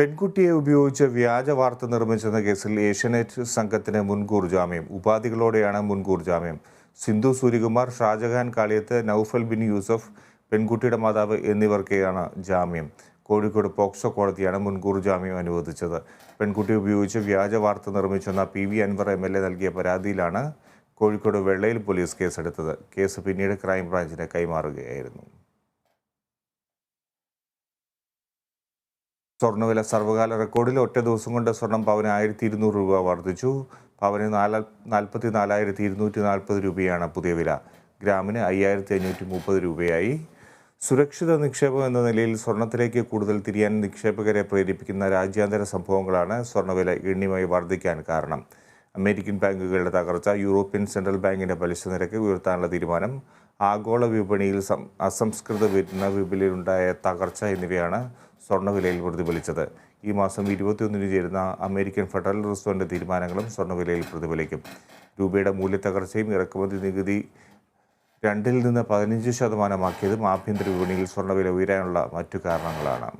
പെൺകുട്ടിയെ ഉപയോഗിച്ച് വ്യാജ വാർത്ത നിർമ്മിച്ചെന്ന കേസിൽ ഏഷ്യനെറ്റ് സംഘത്തിന് മുൻകൂർ ജാമ്യം. ഉപാധികളോടെയാണ് മുൻകൂർ ജാമ്യം. സിന്ധു സൂര്യകുമാർ ഷാജഹാൻ കാളിയത്ത് നൌഫൽ ബിൻ യൂസഫ് പെൺകുട്ടിയുടെ മാതാവ് എന്നിവർക്കെയാണ് ജാമ്യം. കോഴിക്കോട് പോക്സോ കോടതിയാണ് മുൻകൂർ ജാമ്യം അനുവദിച്ചത്. പെൺകുട്ടി ഉപയോഗിച്ച് വ്യാജ വാർത്ത നിർമ്മിച്ചെന്ന P V Anvar M L A നൽകിയ പരാതിയിലാണ് കോഴിക്കോട് വെള്ളയിൽ പോലീസ് കേസെടുത്തത്. കേസ് പിന്നീട് ക്രൈംബ്രാഞ്ചിന് കൈമാറുകയായിരുന്നു. സ്വർണവില സർവകാല റെക്കോർഡിൽ ഒറ്റ ദിവസം കൊണ്ട് സ്വർണം പവന് ആയിരത്തി ഇരുന്നൂറ് രൂപ വർദ്ധിച്ചു. പവന് നാല നാൽപ്പത്തി നാലായിരത്തി ഇരുന്നൂറ്റി നാൽപ്പത് രൂപയാണ് പുതിയ വില. ഗ്രാമിന് അയ്യായിരത്തി അഞ്ഞൂറ്റി മുപ്പത് രൂപയായി. സുരക്ഷിത നിക്ഷേപം എന്ന നിലയിൽ സ്വർണത്തിലേക്ക് കൂടുതൽ തിരിയാൻ നിക്ഷേപകരെ പ്രേരിപ്പിക്കുന്ന രാജ്യാന്തര സംഭവങ്ങളാണ് സ്വർണവില ഗണ്യമായി വർദ്ധിക്കാൻ കാരണം. അമേരിക്കൻ ബാങ്കുകളുടെ തകർച്ച യൂറോപ്യൻ സെൻട്രൽ ബാങ്കിന്റെ പലിശ നിരക്ക് ഉയർത്താനുള്ള തീരുമാനം. ആഗോള വിപണിയിൽ അസംസ്കൃത വിപണ വിപണിയിലുണ്ടായ തകർച്ച എന്നിവയാണ് സ്വർണവിലയിൽ പ്രതിഫലിച്ചത്. ഈ മാസം ഇരുപത്തിയൊന്നിന് ചേരുന്ന അമേരിക്കൻ ഫെഡറൽ റിസർവിന്റെ തീരുമാനങ്ങളും സ്വർണവിലയിൽ പ്രതിഫലിക്കും. രൂപയുടെ മൂല്യത്തകർച്ചയും ഇറക്കുമതി നികുതി രണ്ടിൽ നിന്ന് പതിനഞ്ച് ശതമാനമാക്കിയതും ആഭ്യന്തര വിപണിയിൽ സ്വർണവില ഉയരാനുള്ള മറ്റു കാരണങ്ങളാണ്.